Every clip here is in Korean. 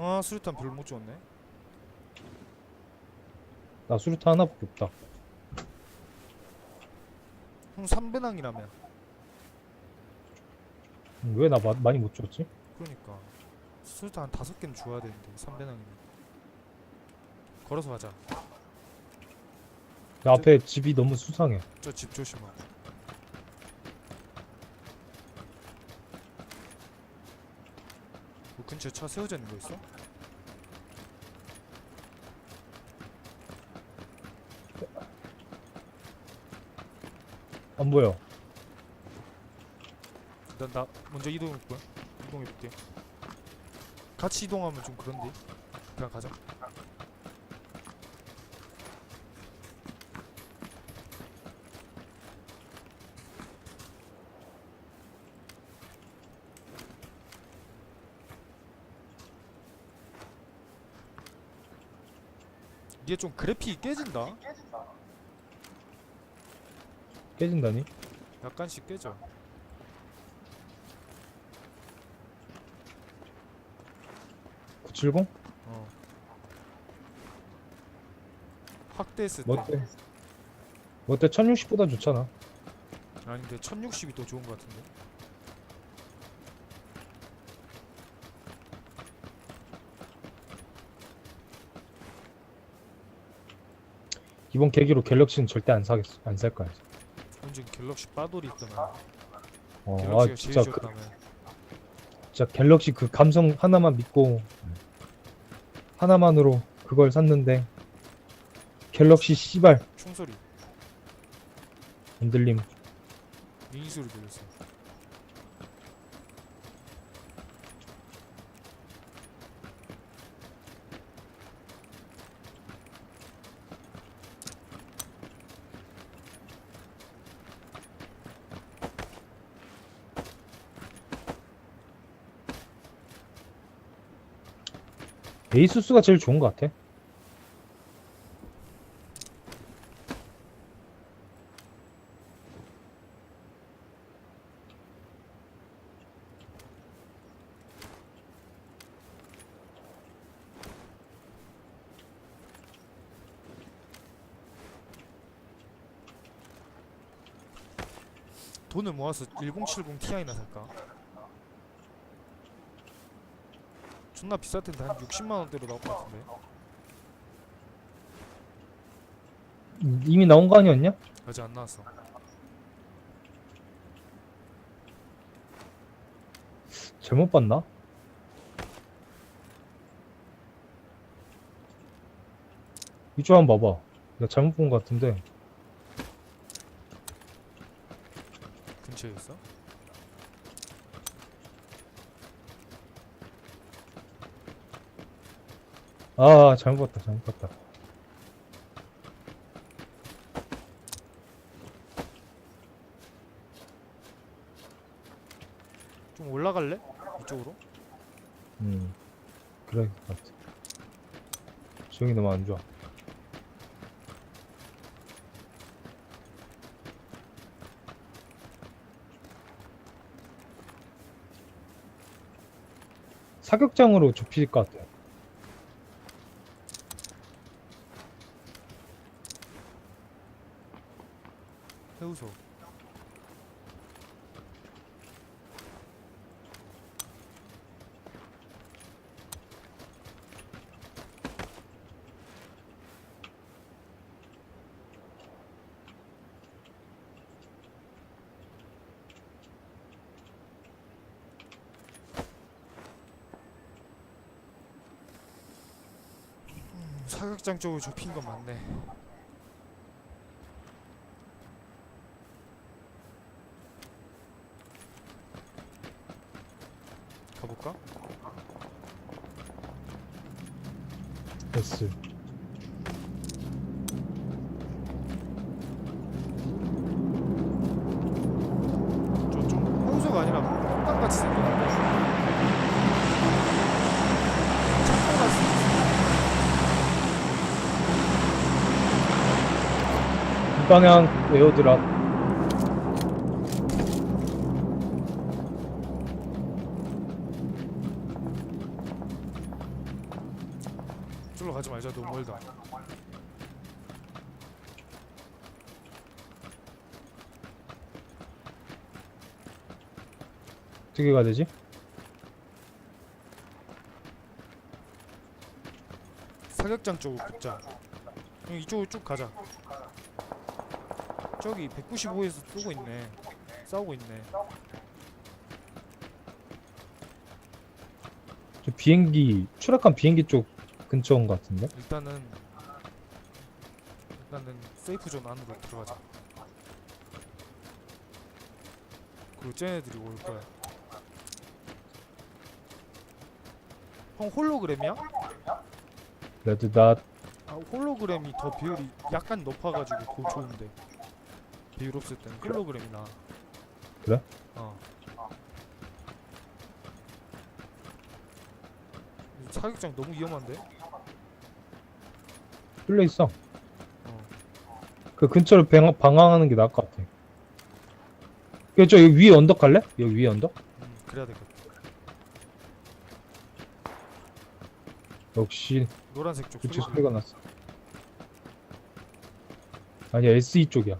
수류탄 수류탄 별로 못 줬네. 나 수류탄 하나밖에 없다. 형 3배낭이라며. 음, 왜나 많이 못 줬지? 그러니까 수류탄 한 다섯 개는 줘야 되는데 3배낭이면. 걸어서 가자. 내 앞에 집이 너무 수상해. 저 집 조심하고. 뭐 근처에 차 세워져 있는 거 있어? 안 보여. 일단 나 먼저 이동해 볼게. 이동해 볼게. 같이 이동하면 좀 그런데. 그냥 가자. 이게 좀 그래픽이 깨진다. 깨진다니? 약간씩 깨져. (970) 어. 확대했을 때. 뭐 어때 1060보다 좋잖아. 아닌데 1060이 더 좋은 것 같은데. 이번 계기로 갤럭시는 절대 안 사겠어. 안 살 거야. 이제. 언제 갤럭시 빠돌이 있더만. 어, 갤럭시가 아 제일 진짜 그, 좋다며. 진짜 갤럭시 그 감성 하나만 믿고 하나만으로 그걸 샀는데 갤럭시 씨발 총소리, 안 들림. 미니 소리 들렸어. 에이수스가 제일 좋은 것 같아. 돈을 모아서 1070 Ti나 살까? 존나 비쌀 텐데 한 60만 원대로 나올 것 같은데. 이미 나온 거 아니었냐? 아직 안 나왔어. 잘못 봤나? 이쪽 한번 봐봐. 내가 잘못 본것 같은데. 근처에 있어? 아, 잘못 봤다, 잘못 봤다. 좀 올라갈래? 이쪽으로? 음, 그래, 것 같아. 지형이 너무 안 좋아. 사격장으로 좁힐 것 같아. 해우소. 음, 사격장 쪽으로 좁힌 건 맞네. 가볼까? S. 저좀 해우소가 아니라 땅같이 생겼 방향 외우 드라. 줄로 가지 말자. 너무 멀다. 어떻게 가야 되지? 사격장 쪽으로 붙자. 이쪽으로 쭉 가자. 저기 195에서 쏘고 있네. 싸우고 있네. 저 비행기 추락한 비행기 쪽 근처인 것 같은데? 일단은 일단은 세이프 존 안으로 들어가자. 그리고 쟤네들이 올 거야. 형 홀로그램이야? 레드 닷 아, 홀로그램이 더 비율이 약간 높아가지고 더 좋은데 비율 없을 때는 홀로그램이 나. 그래? 어. 이 사격장 너무 위험한데? 뚫려 있어. 어. 그 근처를 방, 방황하는 게 나을 것 같아. 그저 여기 위에 언덕 갈래? 여기 위에 언덕? 음, 그래야 될것 같아. 역시 노란색 쪽 그쪽 소리 소리가 났어. 아니야 SE 쪽이야.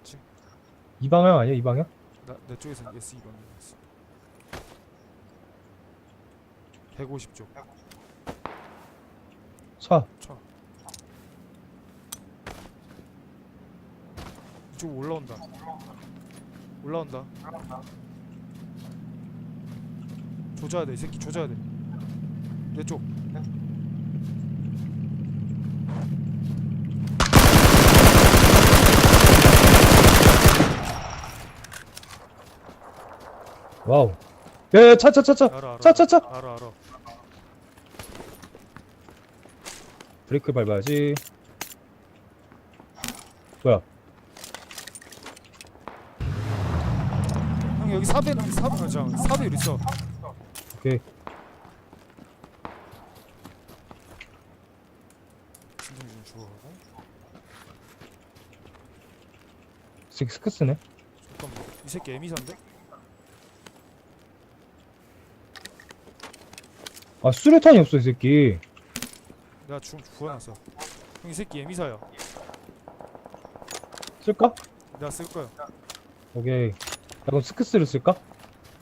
들었지? 이 방향 아니야 이 방향? 나, 내 쪽에서는 S 2번 있어. 150쪽 차. 차. 이쪽 올라온다. 올라온다. 조져야 돼, 이 새끼 조져야 돼. 내 쪽. 와우. 야 야 차 차 차 차. 알아, 알아. 차, 차, 차. 알아, 알아. 브레이크 밟아야지. 뭐야? 형 여기 사배, 사배, 저 사배율 있어. 오케이. 진동 좀 주워가고. 스크스네. 잠깐만, 이 새끼 에미사인데? 아 수류탄이 없어 이 새끼. 내가 중 구해놨어. 형 이 새끼 에미사야. 쓸까? 내가 쓸 거야. 오케이. 야, 그럼 스크스를 쓸까?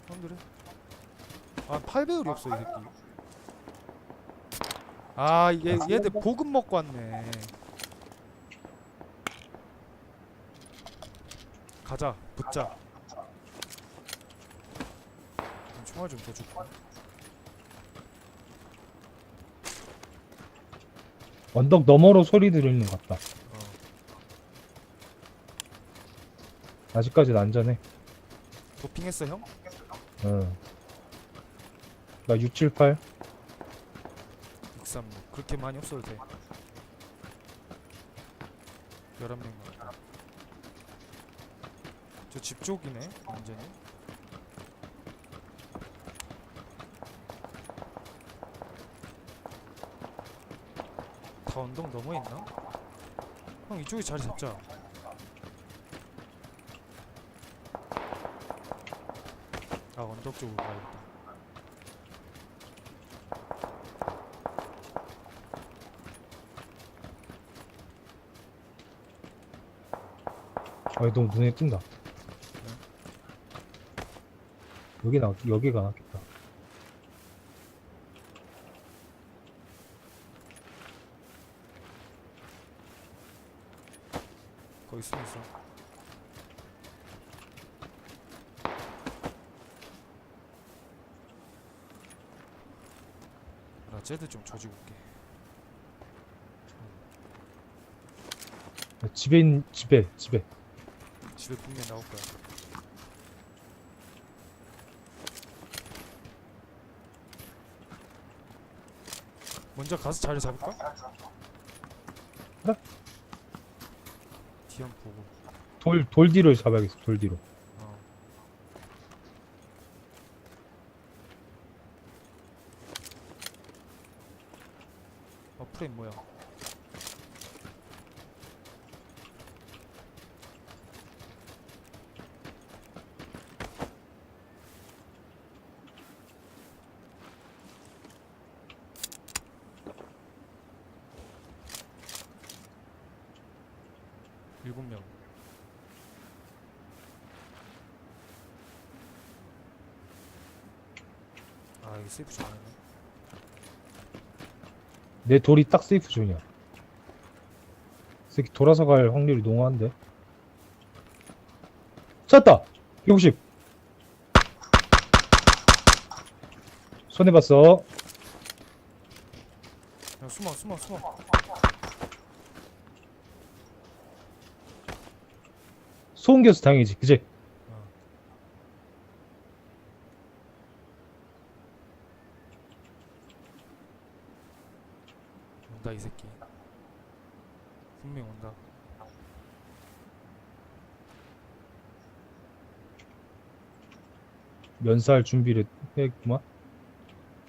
형들은? 아 8배율이 없어 이 새끼. 아 얘, 아, 얘들 보급 먹고 왔네. 가자 붙자. 총알 좀 더 줄게. 언덕 너머로 소리 들리는 것 같다. 어. 아직까지는 안전해. 도핑했어 형? 응. 나 678. 636 그렇게 많이 없어도 돼 11명 저 집 쪽이네 완전히 다 언덕 넘어 있나? 형 이쪽에 자리 잡자 아 언덕 쪽으로 가야겠다 아, 너무 눈에 띈다. 여기 나, 여기가 낫겠다. 거기 숨 있어. 나 쟤들 좀 조지고 올게. 야, 집에 있는, 집에, 집에. 집에 분명 나올 거야. 먼저 가서 자리 잡을까? 그래. 뒤 한번 보고 돌, 돌 뒤로 잡아야겠어, 돌 뒤로. 어. 어 프레임 뭐야 일곱 명아 이거 세이프 좀 아니네 내 돌이 딱 세이프 존이야. 이 새끼 돌아서 갈 확률이 농후한데. 찾았다! 150. 손해봤어. 야 숨어 숨어 숨어 소음기여서 다행이지, 그지? 온다 이 새끼 분명 온다 면사할 준비를 해야겠구만.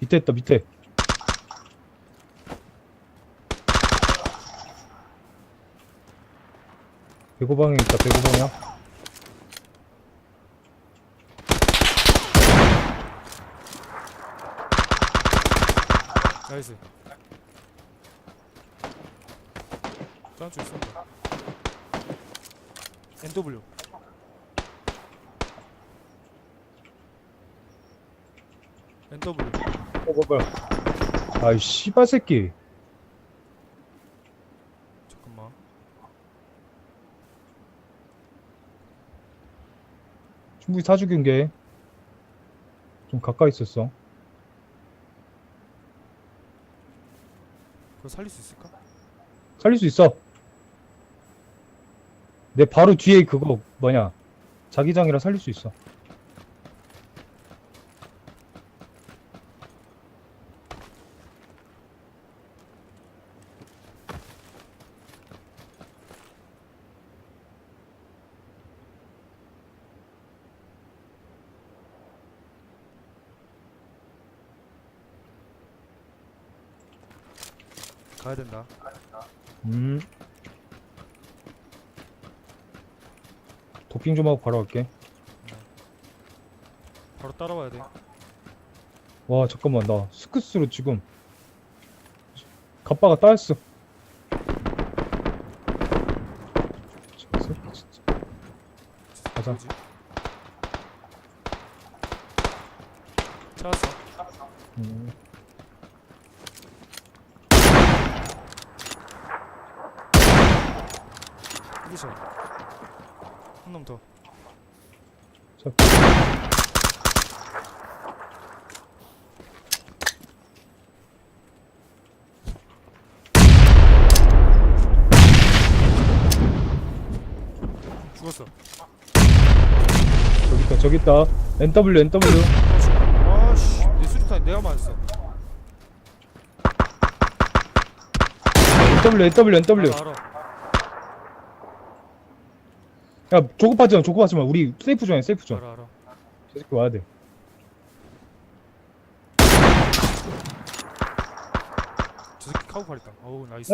밑에 있다, 밑에. 배고방에 있다, 배고방이야. 나이스 다른 쪽 있었나 NW NW 어, 뭐야. 아이, 씨발 새끼. 잠깐만 충분히 사 죽인 게. 좀 가까이 있었어. 그거 살릴 수 있을까? 살릴 수 있어. 내 바로 뒤에 그거 뭐냐. 자기장이라 살릴 수 있어. 가야 된다 음. 도핑 좀 하고 바로 갈게. 바로 따라와야 돼 와 잠깐만 나 스크스로 지금 갑바가 따였어. 가자. 뭐지? 찾았어 음. 이기셔 한놈 더 자. 죽었어 저기 있다 저기 있다. NW NW. 아씨 내 수류탄 내가 맞았어 NW NW NW. 알아 알아 야 조급하지 마 조급하지 마. 우리 세이프 존이야 세이프 존. 알아 알아 저 새끼 와야 돼. 저 새끼 카우팔 있다 어우 나이스.